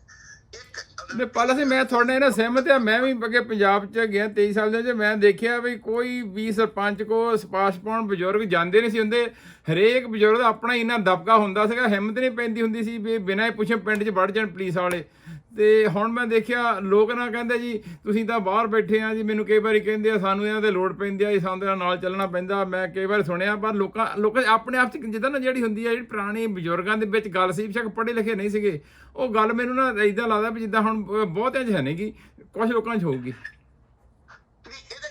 ਨੇ ਪਹਿਲਾਂ ਸੀ ਮੈਂ ਤੁਹਾਡੇ ਨਾਲ ਸਹਿਮਤ ਆ ਮੈਂ ਵੀ ਅੱਗੇ ਪੰਜਾਬ ਚ ਗਿਆ 23 ਸਾਲ ਦੇ ਚ ਮੈਂ ਦੇਖਿਆ ਵੀ ਕੋਈ ਵੀ ਸਰਪੰਚ ਕੋ ਸਪਾਸ਼ ਪਾਉਣ ਬਜ਼ੁਰਗ ਜਾਂਦੇ ਨਹੀਂ ਸੀ ਹੁੰਦੇ, ਹਰੇਕ ਬਜ਼ੁਰਗ ਦਾ ਆਪਣਾ ਇੰਨਾ ਦਬਕਾ ਹੁੰਦਾ ਸੀਗਾ, ਹਿੰਮਤ ਨਹੀਂ ਪੈਂਦੀ ਹੁੰਦੀ ਸੀ ਵੀ ਬਿਨਾਂ ਪੁੱਛੇ ਪਿੰਡ 'ਚ ਵੜ ਜਾਣ ਪੁਲਿਸ ਵਾਲੇ। ਤੇ ਹੁਣ ਮੈਂ ਦੇਖਿਆ ਲੋਕ ਨਾ ਕਹਿੰਦੇ ਜੀ ਤੁਸੀਂ ਤਾਂ ਬਾਹਰ ਬੈਠੇ ਆ ਜੀ ਮੈਨੂੰ ਕਈ ਵਾਰੀ ਕਹਿੰਦੇ ਆ ਸਾਨੂੰ ਇਹਨਾਂ ਦੇ ਲੋੜ ਪੈਂਦੀ ਆ ਜੀ ਸਾਨੂੰ ਨਾਲ ਚੱਲਣਾ ਪੈਂਦਾ ਮੈਂ ਕਈ ਵਾਰ ਸੁਣਿਆ ਪਰ ਲੋਕਾਂ ਲੋਕਾਂ ਆਪਣੇ ਆਪ 'ਚ ਜਿੱਦਾਂ ਨਾ ਜਿਹੜੀ ਹੁੰਦੀ ਆ ਜਿਹੜੀ ਪੁਰਾਣੀ ਬਜ਼ੁਰਗਾਂ ਦੇ ਵਿੱਚ ਗੱਲ ਸੀ ਬੇਸ਼ੱਕ ਪੜ੍ਹੇ ਲਿਖੇ ਨਹੀਂ ਸੀਗੇ ਉਹ ਗੱਲ ਮੈਨੂੰ ਨਾ ਇਦਾਂ ਲੱਗਦਾ ਵੀ ਜਿੱਦਾਂ ਹੁਣ ਬਹੁਤਿਆਂ 'ਚ ਹੈ ਨਹੀਂਗੀ ਕੁਝ ਲੋਕਾਂ 'ਚ ਹੋਊਗੀ। ਨਹੀਂ ਇਹਦੇ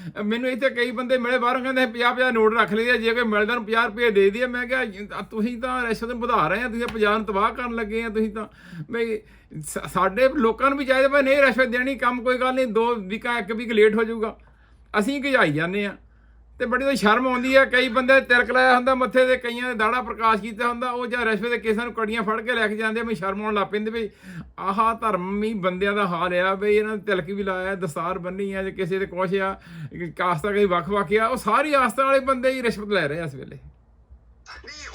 ਮੈਨੂੰ ਇੱਥੇ ਕਈ ਬੰਦੇ ਮਿਲੇ, ਬਾਹਰੋਂ ਕਹਿੰਦੇ 50 50 ਨੋਟ ਰੱਖ ਲਈਏ ਜੇ ਕੋਈ ਮਿਲਦਾ ਨੂੰ 50 ਰੁਪਏ ਦੇ ਦਈਏ। ਮੈਂ ਕਿਹਾ ਤੁਸੀਂ ਤਾਂ ਰਿਸ਼ਵਤ ਵਧਾ ਰਹੇ ਆ, ਤੁਸੀਂ ਪੰਜਾਬ ਨੂੰ ਤਬਾਹ ਕਰਨ ਲੱਗੇ ਆ, ਤੁਸੀਂ ਤਾਂ ਬਈ ਸਾਡੇ ਲੋਕਾਂ ਨੂੰ ਵੀ ਚਾਹੀਦਾ ਭਾਈ ਨਹੀਂ ਰਿਸ਼ਵਤ ਦੇਣੀ, ਕੰਮ ਕੋਈ ਗੱਲ ਨਹੀਂ, ਦੋ ਵੀਕਾਂ ਇੱਕ ਵੀਕ ਲੇਟ ਹੋ ਜਾਊਗਾ। ਅਸੀਂ ਘਜਾਈ ਜਾਂਦੇ ਆ? ਤੇ ਬੜੀ ਤਾਂ ਸ਼ਰਮ ਆਉਂਦੀ ਆ, ਕਈ ਬੰਦੇ ਤਿਲਕ ਲਾਇਆ ਹੁੰਦਾ ਮੱਥੇ ਤੇ, ਕਈਆਂ ਨੇ ਦਾੜਾ ਪ੍ਰਕਾਸ਼ ਕੀਤਾ ਹੁੰਦਾ, ਉਹ ਜਾਂ ਰਿਸ਼ਵਤ ਦੇ ਕੇਸਾਂ ਨੂੰ ਕੜੀਆਂ ਫੜ ਕੇ ਲੈ ਕੇ ਜਾਂਦੇ ਆ, ਵੀ ਸ਼ਰਮ ਆਉਣ ਲੱਗ ਪੈਂਦੇ ਵੀ ਆਹ ਧਰਮੀ ਬੰਦਿਆਂ ਦਾ ਹਾਲ ਆ ਬਈ ਇਹਨਾਂ ਨੇ ਤਿਲਕ ਵੀ ਲਾਇਆ, ਦਸਤਾਰ ਬੰਨੀ ਆ, ਜੇ ਕਿਸੇ ਦੇ ਕੁਛ ਆ, ਕਾਸਤਾ ਕਈ ਵੱਖ-ਵੱਖ ਆ, ਉਹ ਸਾਰੀ ਆਸਤਾ ਵਾਲੇ ਬੰਦੇ ਹੀ ਰਿਸ਼ਵਤ ਲੈ ਰਹੇ ਆ ਇਸ ਵੇਲੇ। ਨਹੀਂ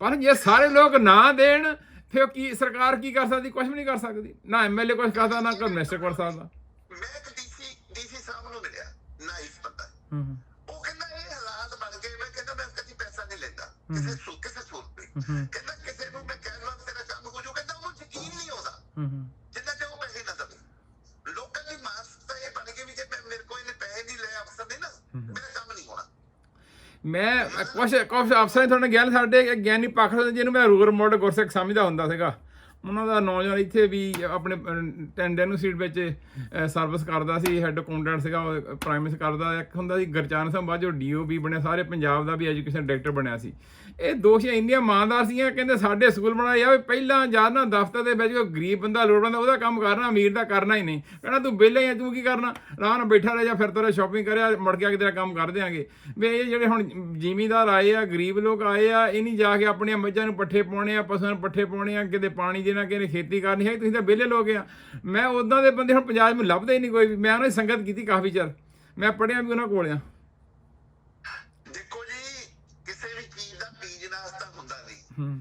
ਪਰ ਜੇ ਸਾਰੇ ਲੋਕ ਨਾ ਦੇਣ, ਫਿਰ ਕੀ, ਸਰਕਾਰ ਕੀ ਕਰ ਸਕਦੀ? ਕੁਝ ਵੀ ਨਹੀਂ ਕਰ ਸਕਦੀ। ਨਾ ਐਮਐਲਏ ਕੁਝ ਕਰ ਸਕਦਾ, ਨਾ ਕਮਿਸ਼ਨਰ ਕਰ ਸਕਦਾ। ਮੈਂ ਕੁਛ ਕੁਛ ਅਫਸਰ ਤੁਹਾਡੇ ਗੱਲ ਸਾਡੇ ਗਿਆਨੀ ਪਾਖੜ ਜਿਹਨੂੰ ਮੈਂ ਰੂਗਰ ਮੋੜ ਗੁਰਸਿੱਖ ਸਮਝਦਾ ਹੁੰਦਾ ਸੀਗਾ। ਉਹਨਾਂ ਦਾ ਨੌਜਵਾਨ ਇੱਥੇ ਵੀ ਆਪਣੇ ਟੈਂਡਨ ਸੀਟ ਵਿੱਚ ਸਰਵਿਸ ਕਰਦਾ ਸੀ ਹੈੱਡ ਅਕਾਊਂਟੈਂਟ ਸੀਗਾ ਪ੍ਰਾਈਮਸ ਕਰਦਾ, ਇੱਕ ਹੁੰਦਾ ਸੀ ਗਰਚਾਨ ਸਿੰਘ, ਬਾਅਦ ਜੋ ਡੀਓਬੀ ਬਣਿਆ, ਸਾਰੇ ਪੰਜਾਬ ਦਾ ਵੀ ਐਜੂਕੇਸ਼ਨ ਡਾਇਰੈਕਟਰ ਬਣਿਆ ਸੀ। ਇਹ ਦੋਸ਼ੀਆਂ ਇੰਨੀਆਂ ਇਮਾਨਦਾਰ ਸੀਗੀਆਂ, ਕਹਿੰਦੇ ਸਾਡੇ ਸਕੂਲ ਬਣਾਏ ਆ, ਵੀ ਪਹਿਲਾਂ ਜਾ ਨਾ ਦਫ਼ਤਰ ਦੇ ਵਿੱਚ ਕੋਈ ਗਰੀਬ ਬੰਦਾ ਲੋੜ ਲੋੜਵੰਦ ਉਹਦਾ ਕੰਮ ਕਰਨਾ, ਅਮੀਰ ਦਾ ਕਰਨਾ ਹੀ ਨਹੀਂ। ਕਹਿੰਦਾ ਤੂੰ ਵਿਹਲਾ ਹੀ ਆ, ਤੂੰ ਕੀ ਕਰਨਾ? ਆਰਾਮ ਨਾਲ ਬੈਠਾ ਰਹਿ ਜਾ, ਫਿਰ ਤੋਰੇ ਸ਼ਾਪਿੰਗ ਕਰਿਆ, ਮੁੜ ਕੇ ਆ ਕੇ ਤੇਰਾ ਕੰਮ ਕਰ ਦਿਆਂਗੇ। ਵੀ ਇਹ ਜਿਹੜੇ ਹੁਣ ਜ਼ਿਮੀਂਦਾਰ ਆਏ ਆ, ਗਰੀਬ ਲੋਕ ਆਏ ਆ, ਇਹ ਨਹੀਂ ਜਾ ਕੇ ਆਪਣੀਆਂ ਮੱਝਾਂ ਨੂੰ ਪੱਠੇ ਪਾਉਣੇ ਆ, ਪਸ਼ੂਆਂ ਨੂੰ ਪੱਠੇ ਪਾਉਣੇ ਆ, ਕਿਤੇ ਪਾਣੀ ਦੇਣਾ ਕਿਸੇ ਨੇ ਖੇਤੀ ਕਰਨੀ ਹੈ ਤੁਸੀਂ ਤਾਂ ਵਿਹਲੇ ਲੋਕ ਆ। ਮੈਂ ਉਦਾਂ ਦੇ ਬੰਦੇ ਹੁਣ ਪੰਜਾਬ ਨੂੰ ਲੱਭਦਾ ਹੀ ਨਹੀਂ ਕੋਈ ਵੀ। ਮੈਂ ਉਹਨਾਂ ਦੀ ਸੰਗਤ ਕੀਤੀ ਕਾਫੀ ਚਿਰ। ਮੈਂ ਪੜਿਆ ਵੀ ਉਹਨਾਂ ਕੋਲ ਆ। ਦੇਖੋ ਜੀ ਕਿਸੇ ਵੀ ਚੀਜ਼ ਦਾ ਬੀਜਨਾਸ ਤਾਂ ਹੁੰਦਾ ਨਹੀਂ। ਹੂੰ।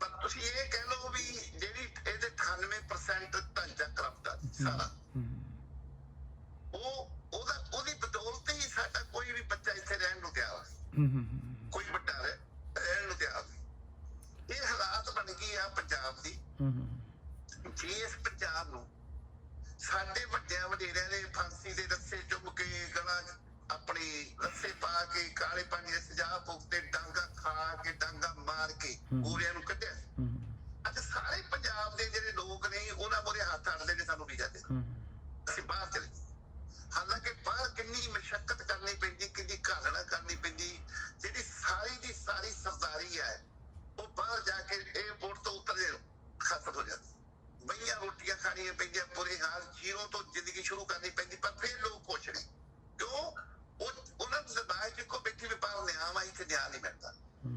ਪਰ ਤੁਸੀਂ ਇਹ ਕਹਿ ਲਓ ਵੀ ਜਿਹੜੀ ਇਹਦੇ 98% ਢਾਂਚਾ ਕਰਪਟ ਆ ਸਾਰਾ। ਉਹ ਉਹਦਾ ਉਹਦੀ ਬਦੌਲਤ ਹੀ ਸਾਡਾ ਕੋਈ ਵੀ ਬੱਚਾ ਇੱਥੇ ਰਹਿਣ ਨੂੰ ਤਿਆਰ ਆ। ਹੂੰ ਹੂੰ। ਸਾਡੇ ਵੱਡਿਆਂ ਵਡੇਰਿਆਂ ਨੇ ਫਾਂਸੀ ਦੇ ਰੱਸੇ ਚੁੰਮ ਕੇ ਗਲਾ ਆਪਣੀ ਰੱਸੇ ਪਾ ਕੇ ਕਾਲੇ ਪਾਣੀ ਦੇ ਸਜਾ ਪੁੱਤੇ ਡਾਂਗਾ ਖਾ ਕੇ ਡਾਂਗਾ ਮਾਰ ਕੇ ਗੋਰਿਆਂ ਨੂੰ ਕੱਢਿਆ ਅੱਜ ਸਾਰੇ ਪੰਜਾਬ ਦੇ ਜਿਹੜੇ ਲੋਕ ਨੇ ਉਹਨਾਂ ਮੋਰੇ ਹੱਥ ਅੜਦੇ ਨੇ ਸਾਨੂੰ ਵੀਜ਼ਾ ਦੇ ਅਸੀਂ ਬਾਹਰ ਚਲੇ। ਹਾਲਾਂਕਿ ਬਾਹਰ ਕਿੰਨੀ ਮਸ਼ੱਕਤ ਕਰਨੀ ਪੈਂਦੀ ਕਿੰਨੀ ਘਾਲਣਾ ਕਰਨੀ ਪੈਂਦੀ ਜਿਹੜੀ ਸਾਰੀ ਦੀ ਸਾਰੀ ਸਰਦਾਰੀ ਹੈ ਉਹ ਬਾਹਰ ਜਾ ਕੇ 에어ਪੋਰਟ ਤੋਂ ਉਤਰਦੇ ਨੂੰ ਖਤਮ ਹੋ ਜਾਂਦੀ। ਬਈਆਂ ਖਾਣੀਆਂ ਪੈਂਦੀਆਂ ਬੁਰੇ ਹਾਲ ਜੀਰੋ ਤੋਂ ਜ਼ਿੰਦਗੀ ਸ਼ੁਰੂ ਕਰਨੀ ਪੈਂਦੀ ਪਰ ਫਿਰ ਲੋਕ ਖੁਸ਼ ਨੇ ਕਿਉਂ? ਉਹ ਉਹਨਾਂ ਦੇ 'ਚ ਇੱਕੋ ਬੈਠੀ ਵਪਾਰ ਨਿਆਂ ਵਾ ਇੱਥੇ ਨਿਆਂ ਨਹੀਂ ਮਿਲਦਾ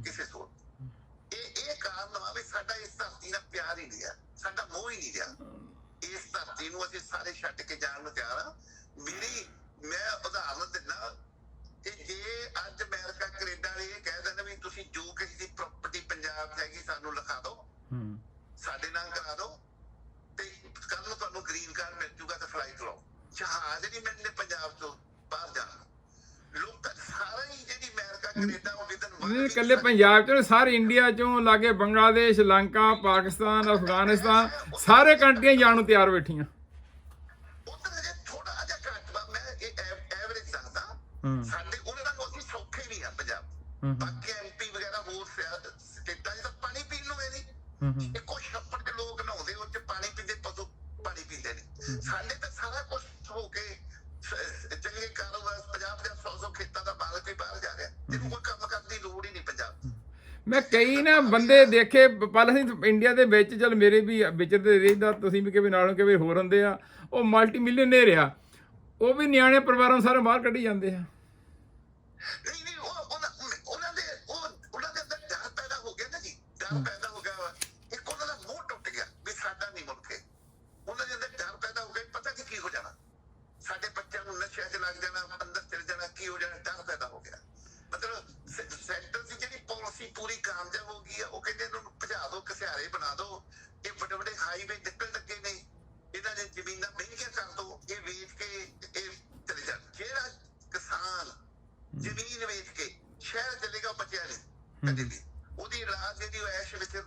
ਕਿਸੇ ਸੋਚ ਇਹ ਇਹ ਕਾਰਨ ਆ ਵੀ ਸਾਡਾ ਇਸ ਧਰਤੀ ਨਾਲ ਪਿਆਰ ਹੀ ਨਹੀਂ ਰਿਹਾ ਸਾਡਾ ਮੋਹ ਹੀ ਨਹੀਂ ਰਿਹਾ। ਇਸ ਧਰਤੀ ਨੂੰ ਅਸੀਂ ਸਾਰੇ ਛੱਡ ਕੇ ਜਾਣ ਨੂੰ ਤਿਆਰ ਆ। ਮੇਰੀ ਮੈਂ ਉਦਾਹਰਨ ਦਿੰਦਾ ਕਿ ਜੇ ਅੱਜ ਅਮਰੀਕਾ ਕੈਨੇਡਾ ਵਾਲੇ ਇਹ ਕਹਿ ਦੇਣ ਵੀ ਤੁਸੀਂ ਜੋ ਕਿਸੇ ਦੀ ਪ੍ਰਾਪਰਟੀ ਪੰਜਾਬ ਹੈਗੀ ਸਾਨੂੰ ਲਿਖਾ ਦਿਓ। ਸਾਡੇ ਨਾਲ ਕਰਾ ਦਿਓ। ਕੱਲ ਨੂੰ ਤੁਹਾਨੂੰ ਗ੍ਰੀਨ ਕਾਰਡ ਮਿਲ ਜੂਗਾ ਤੇ ਫਲਾਈਟ ਲਓ। ਜਹਾਜ਼ ਨਹੀਂ ਮਿਲਨੇ ਪੰਜਾਬ ਤੋਂ ਬਾਹਰ ਜਾਣ। ਲੋਕ ਸਾਰੇ ਹੀ ਜਿਹੜੀ ਅਮਰੀਕਾ ਕੈਨੇਡਾ ਉਹ ਵਿਦਨ ਨਹੀਂ ਇਕੱਲੇ ਪੰਜਾਬ ਚੋਂ ਸਾਰੇ ਇੰਡੀਆ ਚੋਂ ਲਾਗੇ ਬੰਗਲਾਦੇਸ਼ ਲੰਕਾ ਪਾਕਿਸਤਾਨ ਅਫਗਾਨਿਸਤਾਨ ਸਾਰੇ ਕੰਟਰੀਆਂ ਜਾਣ ਨੂੰ ਤਿਆਰ ਬੈਠੀਆਂ। ਉਧਰ ਜੇ ਥੋੜਾ ਜਿਹਾ ਘੱਟ ਵਾ ਮੈਂ ਇਹ ਐਵਰੇਜ ਦੱਸਦਾ। ਹੂੰ। ਸਾਡੇ ਉਹਨਾਂ ਨੂੰ ਅਸੀਂ ਸੌਖੇ ਨਹੀਂ ਆ ਪੰਜਾਬ। ਬਾਕੀ ਐਮਪੀ ਵਗੈਰਾ ਹੋਰ ਸਟੇਟਾਂ 'ਚ ਤਾਂ ਪਾਣੀ ਪੀਣ ਨੂੰ ਹੈ ਨਹੀਂ। ਇੱਕੋ ਛੱਪੜ ਦੇ ਲੋਕ ਨਹਾਉਂਦੇ 'ਚ ਪਾਣੀ ਪੀਂਦੇ ਪਸ਼ੂ ਪਾਣੀ ਪੀਂਦੇ ਨੇ। ਸਾਡੇ ਤਾਂ ਸਾਰਾ ਕੁਝ ਹੋ ਕੇ ਚੰਗੇ ਕਾਰੋਬਾਰ ਪੰਜਾਬ ਦੇ 100 100 ਖੇਤਾਂ ਦਾ ਮਾਲਕ ਵੀ ਬਾਹਰ ਜਾ ਰਿਹਾ। ਜਿਹਨੂੰ ਕੋਈ ਕੰਮ ਕਰਨ ਦੀ ਲੋੜ ਹੀ ਨਹੀਂ ਪੰਜਾਬ। ਮੈਂ ਕਈ ਨਾ ਬੰਦੇ ਦੇਖੇ ਪਹਿਲਾਂ ਅਸੀਂ ਇੰਡੀਆ ਦੇ ਵਿੱਚ ਚਲ ਮੇਰੇ ਵੀ ਵਿਚਰਦੇ ਰਹਿੰਦਾ ਤੁਸੀਂ ਵੀ ਕਿਵੇਂ ਨਾਲੋਂ ਕਿਵੇਂ ਹੋਰ ਹੁੰਦੇ ਆ ਉਹ ਮਲਟੀ ਮਿਲੀਅਨਰ ਆ। ਉਹ ਵੀ ਨਿਆਣੇ ਪਰਿਵਾਰਾਂ ਸਾਰੇ ਬਾਹਰ ਕੱਢੀ ਜਾਂਦੇ ਆ। ਨਹੀਂ ਨਹੀਂ ਉਹ ਉਹਨਾਂ ਦੇ ਉਹ ਉਹਨਾਂ ਦੇ ਅੰਦਰ ਡਰ ਪੈਦਾ ਹੋ ਗਿਆ ਨਾ ਜੀ। ਡਰ ਪੈਦਾ ਕਦੇ ਵੀ ਉਹਦੀ ਰਾਤ ਜਿਹੜੀ ਉਹ ਐਸ਼ ਵਿੱਚ ਤਾਂ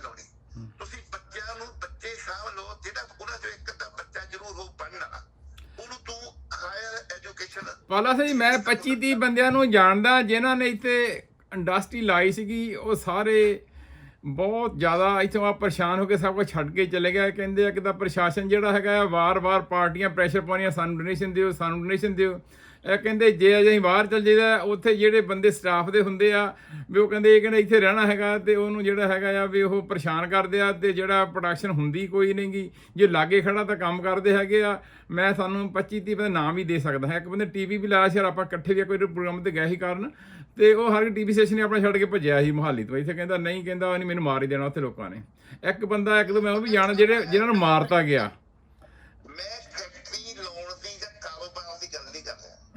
2 ਘੰਟੇ ਟਿਊਸ਼ਨ ਲਾਉਣੀ। ਤੁਸੀਂ ਬੱਚਿਆਂ ਨੂੰ ਬੱਚੇ ਸਾਂਭ ਲਓ ਜਿਹੜਾ ਉਹਨਾਂ ਚੋਂ ਇੱਕ ਅੱਧਾ ਬੱਚਾ ਜ਼ਰੂਰ ਹੋ ਪੜ੍ਹਨਾ ਉਹਨੂੰ ਤੂੰ ਹਾਇਰ ਐਜੂਕੇਸ਼ਨ ਪਾਲਾ ਸਿੰਘ ਮੈਂ 25 30 ਬੰਦਿਆਂ ਨੂੰ ਜਾਣਦਾ ਜਿਨ੍ਹਾਂ ਨੇ ਇੱਥੇ ਇੰਡਸਟਰੀ ਲਾਈ ਸੀਗੀ ਉਹ ਸਾਰੇ ਬਹੁਤ ਜ਼ਿਆਦਾ ਇੱਥੋਂ ਆ ਪਰੇਸ਼ਾਨ ਹੋ ਕੇ ਸਭ ਕੁਝ ਛੱਡ ਕੇ ਚਲੇ ਗਏ ਕਹਿੰਦੇ ਆ ਕਿ ਤਾਂ ਪ੍ਰਸ਼ਾਸਨ ਜਿਹੜਾ ਹੈਗਾ ਆ ਵਾਰ-ਵਾਰ ਪਾਰਟੀਆਂ ਪ੍ਰੈਸ਼ਰ ਪਾਉਣੀਆਂ ਸਾਨੂੰ ਡੋਨੇਸ਼ਨ ਦਿਓ ਸਾਨੂੰ ਡੋਨੇਸ਼ਨ ਦਿਓ। ਕਹਿੰਦੇ ਜੇ ਅਜੇ ਅਸੀਂ ਬਾਹਰ ਚਲ ਜਾਈਦਾ, ਉੱਥੇ ਜਿਹੜੇ ਬੰਦੇ ਸਟਾਫ ਦੇ ਹੁੰਦੇ ਆ, ਵੀ ਉਹ ਕਹਿੰਦੇ ਇਹ ਕਹਿੰਦੇ ਇੱਥੇ ਰਹਿਣਾ ਹੈਗਾ ਤੇ ਉਹਨੂੰ ਜਿਹੜਾ ਹੈਗਾ ਆ ਵੀ ਉਹ ਪਰੇਸ਼ਾਨ ਕਰਦੇ ਆ ਤੇ ਜਿਹੜਾ ਪ੍ਰੋਡਕਸ਼ਨ ਹੁੰਦੀ ਕੋਈ ਨਹੀਂਗੀ ਜੇ ਲਾਗੇ ਖੜਾ ਤਾਂ ਕੰਮ ਕਰਦੇ ਹੈਗੇ ਆ। ਮੈਂ ਸਾਨੂੰ 25 30 ਬੰਦੇ ਨਾਮ ਵੀ ਦੇ ਸਕਦਾ ਹਾਂ। ਇੱਕ ਬੰਦੇ ਟੀਵੀ ਵੀ ਲਾਇਆ ਸੀ ਔਰ ਆਪਾਂ ਇਕੱਠੇ ਵੀ ਕੋਈ ਪ੍ਰੋਗਰਾਮ ਤੇ ਗਏ ਸੀ ਕਾਰਨ। ਤੇ ਉਹ ਹਰ ਟੀਵੀ ਸਟੇਸ਼ਨ ਨੇ ਆਪਣਾ ਛੱਡ ਕੇ ਭੱਜਿਆ ਸੀ ਮੁਹਾਲੀ ਤੋਂ। ਇੱਥੇ ਕਹਿੰਦਾ, ਨਹੀਂ ਕਹਿੰਦਾ ਨਹੀਂ ਮੈਨੂੰ ਮਾਰ ਹੀ ਦੇਣਾ ਉੱਥੇ ਲੋਕਾਂ ਨੇ। ਇੱਕ ਬੰਦਾ ਇੱਕ ਦੋ ਮੈਂ ਉਹ ਵੀ ਜਾਣ ਜਿਹੜੇ ਜਿਹਨਾਂ ਨੂੰ ਮਾਰਤਾ ਗਿਆ।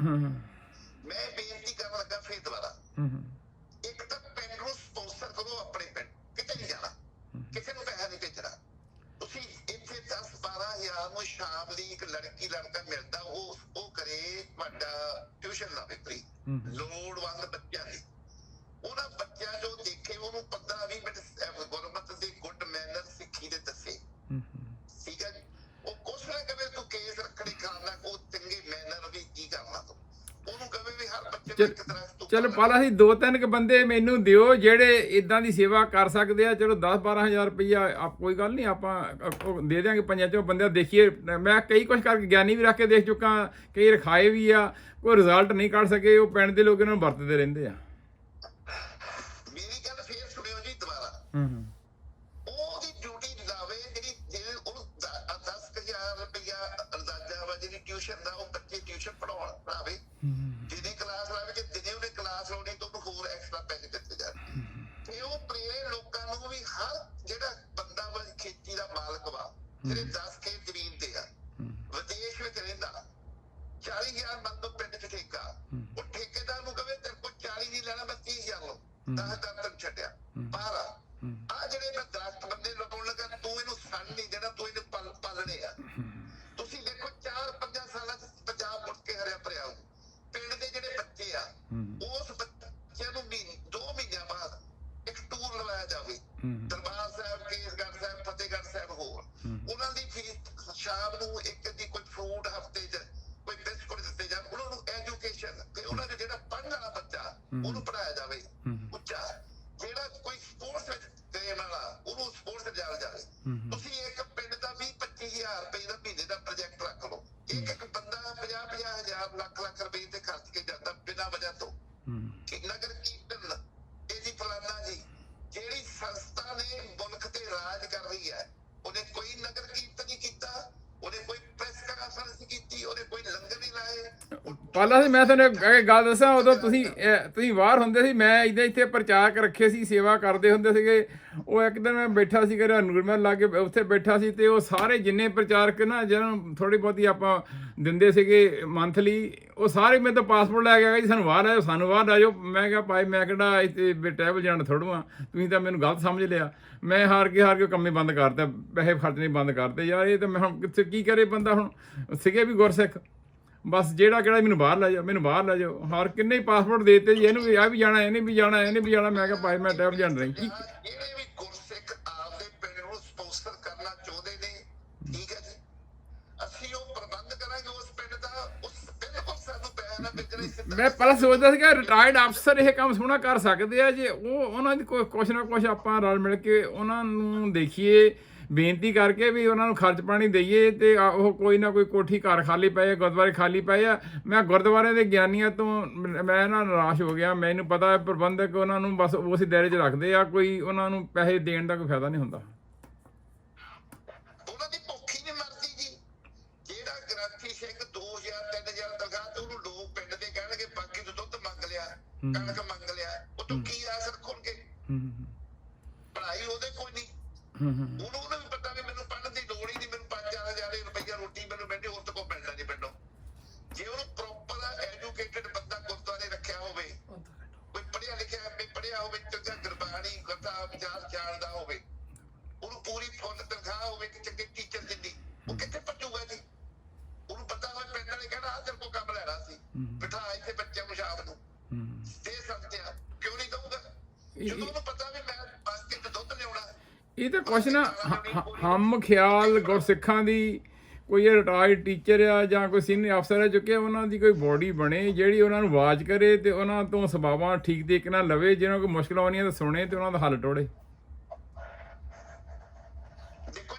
ਮੈਂ ਬੇਨਤੀ ਕਰਨ ਲੱਗਾ ਫੇਰ ਦੁਬਾਰਾ। ਇੱਕ ਤਾਂ ਪਿੰਡ ਨੂੰ ਸਪਾਂਸਰ ਕਰੋ ਆਪਣੇ ਪਿੰਡ ਕਿਤੇ ਨਹੀਂ ਜਾਣਾ। ਕਿਸੇ ਨੂੰ ਪੈਸਾ ਨਹੀਂ ਭੇਜਣਾ। ਤੁਸੀਂ ਇੱਥੇ 10 12000 ਨੂੰ ਸ਼ਾਮ ਦੀ ਇੱਕ ਲੜਕੀ ਲੜਕਾ ਮਿਲਦਾ ਉਹ ਉਹ ਕਰੇ ਤੁਹਾਡਾ ਟਿਊਸ਼ਨ ਲਾਵੇ ਫ੍ਰੀ ਹੂੰ ਚਲ। ਪਾਲਾ ਸੀ ਦੋ ਤਿੰਨ ਕ ਬੰਦੇ ਮੈਨੂੰ ਦਿਓ ਜਿਹੜੇ ਇਦਾਂ ਦੀ ਸੇਵਾ ਕਰ ਸਕਦੇ ਆ। ਚਲੋ 10 12000 ਰੁਪਈਆ ਆਪ ਕੋਈ ਗੱਲ ਨਹੀਂ ਆਪਾਂ ਦੇ ਦਿਆਂਗੇ ਪੰਜਾਂ ਚੋਂ ਬੰਦਿਆਂ ਦੇਖੀਏ ਮੈਂ ਕਈ ਕੁਝ ਕਰਕੇ ਗਿਆਨੀ ਵੀ ਰੱਖ ਕੇ ਦੇਖ ਚੁੱਕਾ ਕਈ ਰਖਾਏ ਵੀ ਆ ਕੋਈ ਰਿਜ਼ਲਟ ਨਹੀਂ ਕੱਢ ਸਕੇ ਉਹ ਪਿੰਡ ਦੇ ਲੋਕ ਇਹਨਾਂ ਨੂੰ ਵਰਤਦੇ ਰਹਿੰਦੇ ਆ। ਮੇਰੀ ਗੱਲ ਫੇਰ ਸੁਣਿਓ ਜੀ ਦੁਬਾਰਾ। ਹੂੰ ਹੂੰ। ਉਹਦੀ ਡਿਊਟੀ ਲਾਵੇ ਜਿਹੜੀ ਜਿਹੜੇ ਉਹਨੂੰ 10000 ਰੁਪਇਆ ਅੰਦਾਜ਼ਾ ਵਾ ਜਿਹੜੀ ਟਿਊਸ਼ਨ ਦਾ ਉਹ ਬੱਚੇ ਟਿਊਸ਼ਨ ਪੜਾਉਣ ਪੜਾਵੇ ਵਾ ਜਿਹੜੇ 10 ਖੇਤ ਪਾਲਾ ਸੀ ਮੈਂ ਤੁਹਾਨੂੰ ਇੱਕ ਗੱਲ ਦੱਸਾਂ ਉਦੋਂ ਤੁਸੀਂ ਅਹ, ਤੁਸੀਂ ਬਾਹਰ ਹੁੰਦੇ ਸੀ ਮੈਂ ਇੱਥੇ ਇੱਥੇ ਪ੍ਰਚਾਰਕ ਰੱਖੇ ਸੀ ਸੇਵਾ ਕਰਦੇ ਹੁੰਦੇ ਸੀਗੇ। ਉਹ ਇੱਕ ਦਿਨ ਮੈਂ ਬੈਠਾ ਸੀ ਘਰ ਨੂਰਮਹਿਲ ਲਾਗੇ ਉੱਥੇ ਬੈਠਾ ਸੀ ਤੇ ਉਹ ਸਾਰੇ ਜਿੰਨੇ ਪ੍ਰਚਾਰਕ ਨਾ ਜਿਹਨਾਂ ਨੂੰ ਥੋੜੀ ਬਹੁਤੀ ਆਪਾਂ ਦਿੰਦੇ ਸੀਗੇ ਮੰਥਲੀ ਉਹ ਸਾਰੇ ਮੇਰੇ ਤੋਂ ਪਾਸਪੋਰਟ ਲੈ ਕੇ ਆ ਗਏ ਜੀ ਸਾਨੂੰ ਬਾਹਰ ਆਇਓ ਸਾਨੂੰ ਬਾਹਰ ਆਇਓ। ਮੈਂ ਕਿਹਾ ਭਾਈ ਮੈਂ ਕਿਹੜਾ ਇੱਥੇ ਟ੍ਰੈਵਲ ਜਾਣ ਥੋੜੂਆ ਤੁਸੀਂ ਤਾਂ ਮੈਨੂੰ ਗਲਤ ਸਮਝ ਲਿਆ। ਮੈਂ ਹਾਰ ਕੇ ਹਾਰ ਕੇ ਕੰਮੇ ਬੰਦ ਕਰਤਾ ਪੈਸੇ ਖਰਚਣੇ ਬੰਦ ਕਰਤੇ। ਯਾਰ ਇਹ ਤਾਂ ਮੈਂ ਹੁਣ ਕਿੱਥੇ ਕੀ ਕਰੇ ਬੰਦਾ ਹੁਣ? ਸੀਗੇ ਵੀ ਗੁਰਸਿੱਖ। ਬਸ ਜਿਹੜਾ ਕਿਹੜਾ ਮੈਨੂੰ ਬਾਹਰ ਲੈ ਜਾਓ ਮੈਨੂੰ ਬਾਹਰ ਲੈ ਜਾਓ। ਹਰ ਕਿੰਨੇ ਪਾਸਪੋਰਟ ਦੇਤੇ ਜੀ ਇਹਨੂੰ ਵੀ ਆ ਵੀ ਜਾਣਾ ਇਹਨੇ ਵੀ ਜਾਣਾ ਇਹਨੇ ਵੀ ਜਾਣਾ। ਮੈਂ ਕਿਹਾ ਭਾਈ ਮੈਂ ਟੈਬ ਜਾਣ ਰਹੀ ਕੀ ਜਾਂ ਜਿਹੜੇ ਵੀ ਗੁਰਸਿੱਖ ਆਪਦੇ ਪਿੰਡ ਨੂੰ ਸਪਾਂਸਰ ਕਰਨਾ ਚਾਹੁੰਦੇ ਨੇ। ਠੀਕ ਹੈ ਜੀ? ਅਸੀਂ ਉਹ ਪ੍ਰਬੰਧ ਕਰਾਂਗੇ ਉਸ ਪਿੰਡ ਦਾ। ਉਸ ਬਿਲਕੁਲ ਸਾਨੂੰ ਪੈਸਾ ਖਾਣਾ ਵੇਚਣਾ ਇਸੇ ਤਰ੍ਹਾਂ। ਮੈਂ ਪਹਿਲਾਂ ਸੋਚਦਾ ਸੀ ਕਿ ਰਿਟਾਇਰਡ ਅਫਸਰ ਇਹ ਕੰਮ ਸੋਹਣਾ ਕਰ ਸਕਦੇ ਆ ਜੇ। ਉਹ ਉਹਨਾਂ ਦੀ ਕੋਈ ਕੁਛ ਨਾ ਕੁਛ ਆਪਾਂ ਰਲ ਮਿਲ ਕੇ ਉਹਨਾਂ ਨੂੰ ਦੇਖੀਏ। ਬੇਨਤੀ ਕਰਕੇ ਵੀ ਉਹਨਾਂ ਨੂੰ ਖਰਚ ਪਾਣੀ ਦਈਏ ਤੇ ਉਹ ਕੋਈ ਨਾ ਕੋਈ ਕੋਠੀ ਘਰ ਖਾਲੀ ਪਏ ਆ, ਗੁਰਦੁਆਰੇ ਖਾਲੀ ਪਏ ਆ। ਮੈਂ ਗੁਰਦੁਆਰੇ ਦੇ ਗਿਆਨੀਆਂ ਤੋਂ ਮ- ਨਾ ਨਿਰਾਸ਼ ਹੋ ਗਿਆ। ਮੈਨੂੰ ਪਤਾ ਹੈ ਪ੍ਰਬੰਧਕ ਉਹਨਾਂ ਨੂੰ ਬਸ ਉਸੇ ਦਾਇਰੇ 'ਚ ਰੱਖਦੇ ਆ ਕੋਈ ਉਹਨਾਂ ਨੂੰ ਪੈਸੇ ਦੇਣ ਦਾ ਕੋਈ ਫਾਇਦਾ ਨਹੀਂ ਹੁੰਦਾ। ਉਹਨਾਂ ਦੀ ਭੁੱਖ ਹੀ ਨਹੀਂ ਮਰਦੀ ਜੀ। ਜਿਹੜਾ ਗ੍ਰੰਥੀ ਸਿੰਘ 2000 3000 ਤਨਖਾਹ ਤੇ ਉਹਨੂੰ ਲੋਕ ਪਿੰਡ ਦੇ ਕਹਿਣਗੇ ਬਾਕੀ ਤੋਂ ਦੁੱਧ ਮੰਗ ਲਿਆ ਕਣਕ ਮੰਗ ਲਿਆ ਉਹ ਤੋਂ ਕੀ ਆਸ ਰੱਖਣਗੇ ਹੂੰ ਹੂੰ ਪੜ੍ਹਾਈ ਉਹਦੇ ਕੋਈ ਨਹੀਂ ਹੂੰ ਹੂੰ ਉਹਨੂੰ ਉਹਨੂੰ ਵੀ ਪਤਾ ਵੀ ਮੈਨੂੰ ਪੜ੍ਹਨ ਦੀ ਲੋੜ ਹੀ ਨਹੀਂ ਮੈਨੂੰ 5-4000 ਰੁਪਈਆ ਰੋਟੀ ਮੈਨੂੰ ਮਿਲਦੀ ਹੋਰ ਤਾਂ ਕੋਈ ਮਿਲਦਾ ਨਹੀਂ ਪਿੰਡੋਂ। ਜੇ ਉਹਨੂੰ ਪ੍ਰੋਪਰ ਐਜੂਕੇਟਡ ਬੰਦਾ ਗੁਰਦੁਆਰੇ ਰੱਖਿਆ ਹੋਵੇ ਕੋਈ ਪੜ੍ਹਿਆ ਲਿਖਿਆ ਐਮਏ ਪੜ੍ਹਿਆ ਹੋਵੇ ਚੰਗਾ ਗੁਰਬਾਣੀ ਕਥਾ ਵਿਚਾਰ ਜਾਣਦਾ ਹੋਵੇ ਉਹਨੂੰ ਪੂਰੀ ਫੁੱਲ ਤਨਖਾਹ ਹੋਵੇ ਤੇ ਚੰਗੇ ਟੀਚਰ ਦਿੰਦੀ ਉਹ ਕਿੱਥੇ ਭੱਜੂਗਾ ਜੀ? ਉਹਨੂੰ ਪਤਾ ਹੋਵੇ ਪਿੰਡ ਵਾਲੇ ਕਹਿਣਾ ਆ ਤੇਰੇ ਕੋਲ ਕੰਮ ਲੈਣਾ ਸੀ ਬਿਠਾ ਇੱਥੇ ਬੱਚਿਆਂ ਨੂੰ ਸ਼ਾਮ ਨੂੰ। ਹੂੰ। ਦੇ ਸਕਦੇ ਆ ਕਿਉਂ ਨਹੀਂ ਦਊਗਾ? ਜਦੋਂ ਉਹਨੂੰ ਪਤਾ ਵੀ ਇਹ ਤਾਂ ਕੁਛ ਨਾ ਹਮ ਖਿਆਲ ਗੁਰਸਿੱਖਾਂ ਦੀ ਕੋਈ ਰਿਟਾਇਰਡ ਟੀਚਰ ਆ ਜਾਂ ਕੋਈ ਸੀਨੀਅਰ ਅਫਸਰ ਹੈ ਚੁੱਕੇ ਉਹਨਾਂ ਦੀ ਕੋਈ ਬੋਡੀ ਬਣੇ ਜਿਹੜੀ ਉਹਨਾਂ ਨੂੰ ਆਵਾਜ਼ ਕਰੇ ਤੇ ਉਹਨਾਂ ਤੋਂ ਸਬਾਵਾਂ ਠੀਕ ਤਰੀਕੇ ਨਾਲ ਲਵੇ ਜਿਹਨਾਂ ਕੋਈ ਮੁਸ਼ਕਲ ਆਉਣੀਆਂ ਤਾਂ ਸੁਣੇ ਤੇ ਉਹਨਾਂ ਦਾ ਹੱਲ ਟੋੜੇ ਦੇਖੋ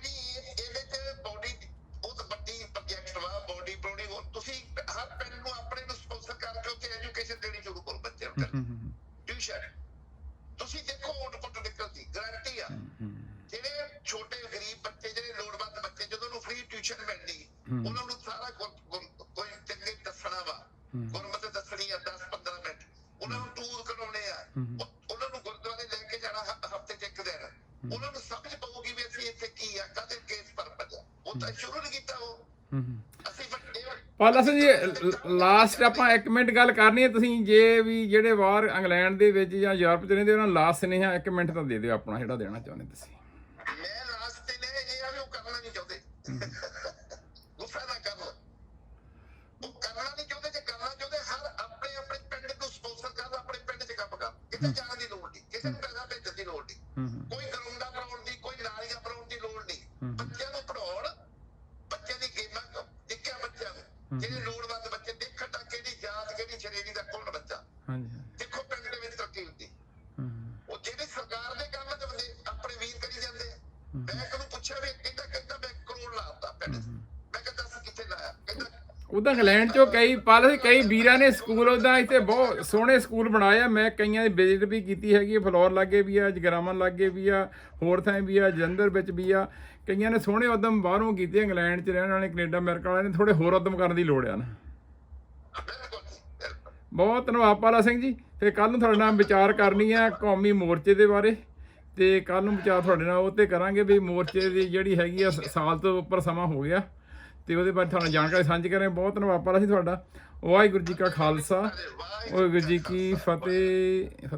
ਪਾਲਾ ਸਿੰਘ ਜੀ ਲਾਸਟ ਆਪਾਂ 1 ਮਿੰਟ ਗੱਲ ਕਰਨੀ ਹੈ, ਤੁਸੀਂ ਜੇ ਵੀ ਜਿਹੜੇ ਬਾਹਰ ਇੰਗਲੈਂਡ ਦੇ ਵਿੱਚ ਜਾਂ ਯੂਰਪ ਚ ਰਹਿੰਦੇ ਉਹਨਾਂ ਲਾਸਟ ਸੁਨੇਹਾ 1 ਮਿੰਟ ਤਾਂ ਦੇ ਦਿਓ ਆਪਣਾ, ਜਿਹੜਾ ਦੇਣਾ ਚਾਹੁੰਦੇ ਤੁਸੀਂ। ਜਿਹੜੇ ਲੋੜਵੰਦ ਬੱਚੇ ਦੇਖਣ ਤਾਂ ਕਿਹੜੀ ਜਾਤ ਕਿਹੜੀ ਸ਼੍ਰੇਣੀ ਦਾ ਕੌਣ ਬੱਚਾ? ਹਾਂਜੀ ਦੇਖੋ ਪਿੰਡ ਦੇ ਵਿੱਚ ਤਰੱਕੀ ਹੁੰਦੀ। ਉਹ ਜਿਹੜੇ ਸਰਕਾਰ ਦੇ ਕੰਮ ਤੇ ਬੰਦੇ ਆਪਣੇ ਵੀਰ ਕਰੀ ਜਾਂਦੇ। ਆ। ਮੈਂ ਕਨੂੰ ਪੁੱਛਿਆ ਵੀ ਕਹਿੰਦਾ ਕਹਿੰਦਾ ਮੈਂ ਇੱਕ ਕਰੋੜ ਲਾਤਾ ਪਿੰਡ। ਮੈਂ ਕਿਹਾ ਦੱਸ ਕਿੱਥੇ ਲਾਇਆ? ਕਹਿੰਦਾ ਉਦਾਂ ਇੰਗਲੈਂਡ ਚੋਂ ਕਈ ਪਾਲ ਕਈ ਵੀਰਾਂ ਨੇ ਸਕੂਲ ਉਦਾਂ ਇੱਥੇ ਬਹੁਤ ਸੋਹਣੇ ਸਕੂਲ ਬਣਾਏ ਆ ਮੈਂ ਕਈਆਂ ਦੀ ਵਿਜ਼ਿਟ ਵੀ ਕੀਤੀ ਹੈਗੀ ਫਲੋਰ ਲਾਗੇ ਵੀ ਆ ਜਗਰਾਮਨ ਲਾਗੇ ਵੀ ਆ ਹੋਰ ਥਾਂ ਵੀ ਆ ਜਲੰਧਰ ਵਿੱਚ ਵੀ ਆ। ਕਈਆਂ ਨੇ ਸੋਹਣੇ ਉਦਮ ਬਾਹਰੋਂ ਕੀਤੇ, ਇੰਗਲੈਂਡ 'ਚ ਰਹਿਣ ਵਾਲੇ, ਕੈਨੇਡਾ, ਅਮਰੀਕਾ ਵਾਲਿਆਂ ਨੇ ਥੋੜੇ ਹੋਰ ਉਦਮ ਕਰਨ ਦੀ ਲੋੜ ਆ ਨਾ। ਬਹੁਤ ਧੰਨਵਾਦ ਪਾਲਾ ਸਿੰਘ ਜੀ। ਤੇ ਕੱਲ ਨੂੰ ਤੁਹਾਡੇ ਨਾਲ ਵਿਚਾਰ ਕਰਨੀ ਹੈ ਕੌਮੀ ਮੋਰਚੇ ਦੇ ਬਾਰੇ। ਤੇ ਕੱਲ ਨੂੰ ਵਿਚਾਰ ਤੁਹਾਡੇ ਨਾਲ ਉਹ ਤੇ ਕਰਾਂਗੇ ਵੀ ਮੋਰਚੇ ਦੀ ਜਿਹੜੀ ਹੈਗੀ ਆ ਸਾਲ ਤੋਂ ਉੱਪਰ ਸਮਾਂ ਹੋ ਗਿਆ। ਤੇ ਉਹਦੇ ਬਾਰੇ ਤੁਹਾਨੂੰ ਜਾਣਕਾਰੀ ਸਾਂਝੀ ਕਰਾਂਗੇ। ਬਹੁਤ ਧੰਨਵਾਦ ਪਾਲਾ ਸੀ ਤੁਹਾਡਾ। ਵਾਹਿਗੁਰੂ ਜੀ ਕਾ ਖਾਲਸਾ। ਵਾਹਿਗੁਰੂ ਜੀ ਕੀ ਫਤਿਹ।